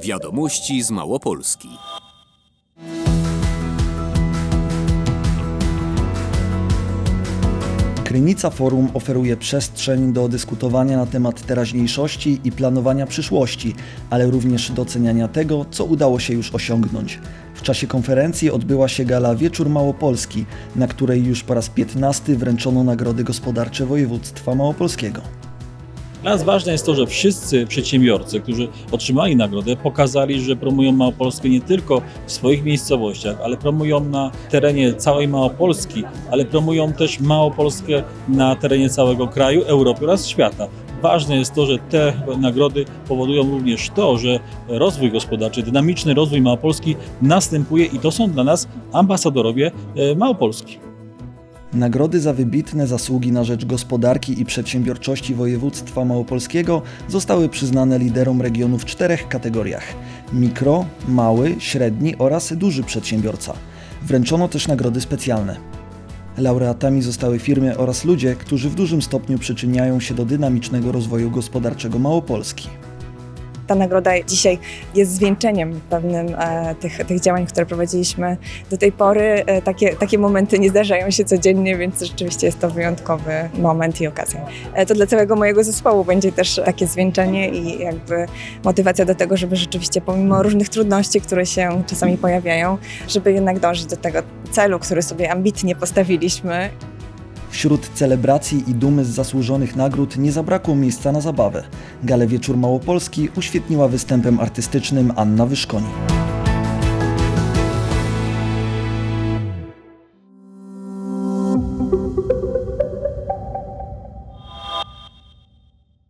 Wiadomości z Małopolski. Krynica Forum oferuje przestrzeń do dyskutowania na temat teraźniejszości i planowania przyszłości, ale również doceniania tego, co udało się już osiągnąć. W czasie konferencji odbyła się gala Wieczór Małopolski, na której już po raz 15 wręczono nagrody gospodarcze województwa małopolskiego. Dla nas ważne jest to, że wszyscy przedsiębiorcy, którzy otrzymali nagrodę, pokazali, że promują Małopolskę nie tylko w swoich miejscowościach, ale promują na terenie całej Małopolski, ale promują też Małopolskę na terenie całego kraju, Europy oraz świata. Ważne jest to, że te nagrody powodują również to, że rozwój gospodarczy, dynamiczny rozwój Małopolski następuje i to są dla nas ambasadorowie e, Małopolski. Nagrody za wybitne zasługi na rzecz gospodarki i przedsiębiorczości województwa małopolskiego zostały przyznane liderom regionu w czterech kategoriach: mikro, mały, średni oraz duży przedsiębiorca. Wręczono też nagrody specjalne. Laureatami zostały firmy oraz ludzie, którzy w dużym stopniu przyczyniają się do dynamicznego rozwoju gospodarczego Małopolski. Ta nagroda dzisiaj jest zwieńczeniem pewnym e, tych, tych działań, które prowadziliśmy do tej pory. E, takie, takie momenty nie zdarzają się codziennie, więc rzeczywiście jest to wyjątkowy moment i okazja. E, to dla całego mojego zespołu będzie też takie zwieńczenie i jakby motywacja do tego, żeby rzeczywiście pomimo różnych trudności, które się czasami pojawiają, żeby jednak dążyć do tego celu, który sobie ambitnie postawiliśmy Wśród celebracji i dumy z zasłużonych nagród nie zabrakło miejsca na zabawę. Galę Wieczór Małopolski uświetniła występem artystycznym Anna Wyszkoni.